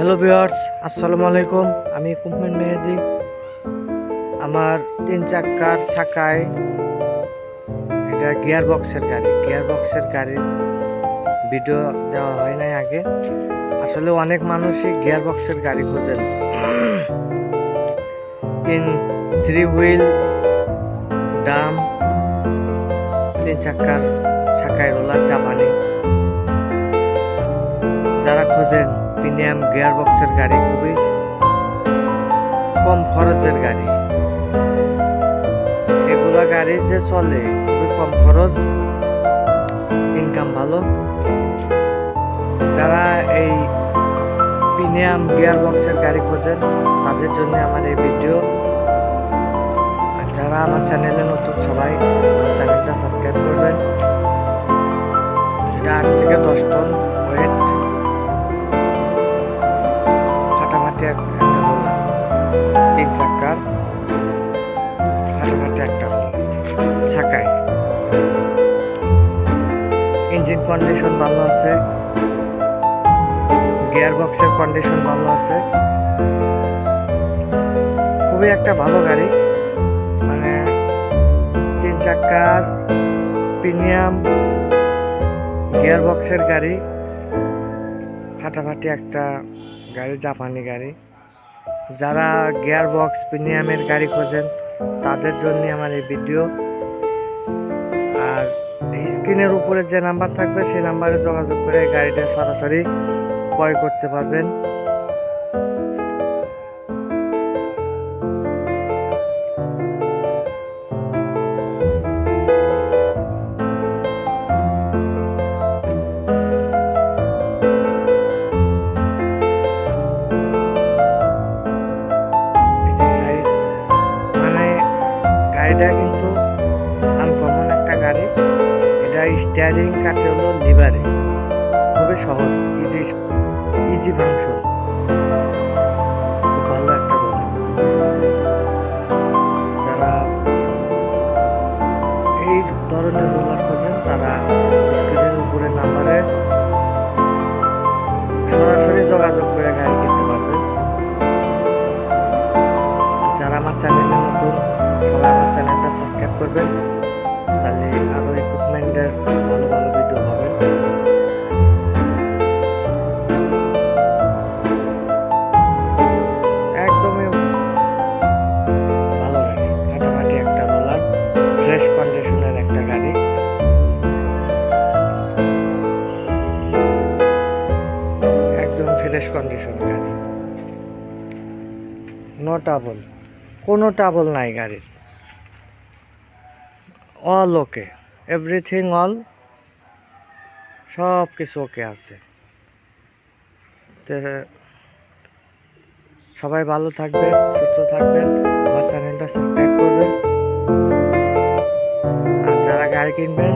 Hello viewers আসসালামু আলাইকুম আমি কুম্পেন মেহেদি। আমার তিন চাক্কার চাকায় এটা গিয়ার বক্সের গাড়ি। গিয়ার বক্সের গাড়ির ভিডিও দেওয়া হয় নাই আগে। আসলে অনেক মানুষই গিয়ার বক্সের গাড়ি খোঁজেন। তিন থ্রি হুইল ডাম তিন চাক্কার চাকায় রোলার জাপানি যারা খোঁজেন প্রিমিয়াম গিয়ার বক্সের গাড়ি, খুবই কম খরচের গাড়ি। এগুলা গাড়ি যে চলে, খুবই কম খরচ ইনকাম ভালো। যারা এই প্রিমিয়াম গিয়ার বক্সের গাড়ি খোঁজেন, তাদের জন্য আমার এই ভিডিও। যারা আমার চ্যানেলে নতুন, সবাই আমার চ্যানেলটা সাবস্ক্রাইব করবেন। এটা আট থেকে দশ টন ওয়েট একটা রোলার তিন চাক্কার ফাটাফাটি একটা রোলার চাকায় ইঞ্জিন কন্ডিশন ভালো আছে। গিয়ার বক্সের কন্ডিশন ভালো আছে। খুবই একটা ভালো গাড়ি। মানে তিন চাক্কার প্রিমিয়াম গিয়ার বক্সের গাড়ি। ফাটাফাটি একটা গাড়ি, জাপানি গাড়ি। যারা গিয়ার বক্স প্রিমিয়ামের গাড়ি খোঁজেন, তাদের জন্য আমার এই ভিডিও। আর স্ক্রিনের উপরে যে নাম্বার থাকবে, সেই নাম্বারে যোগাযোগ করে গাড়িটা সরাসরি ক্রয় করতে পারবেন। গাড়িটা কিন্তু আনকমন একটা গাড়ি। এটা স্টিয়ারিং কাটে হলো লিভারে খুবই সহজ ইজি ইজি ফাংশন ভালো একটা যারা এই ধরনের রোলার খোঁজেন, তারা স্ক্রিনের উপরে নাম্বারে সরাসরি যোগাযোগ করে গাড়ি কিনতে পারবেন। যারা আমার চ্যানেলে নতুন সবাই আমার চ্যানেলটা সাবস্ক্রাইব করবেন, তাহলে আরও ইকুইপমেন্টের ভালো ভালো ভিডিও একদমই ভালো গাড়ি একটা ফ্রেশ কন্ডিশনের একটা গাড়ি। একদম ফ্রেশ কন্ডিশন গাড়ি। নো টাবল কোনো টাবল নাই গাড়ির। অল ওকে এভরিথিং অল সব কিছু ওকে আছে সবাই ভালো থাকবেন, সুস্থ থাকবেন, আমার চ্যানেলটা সাবস্ক্রাইব করবেন। আর যারা গাড়ি কিনবেন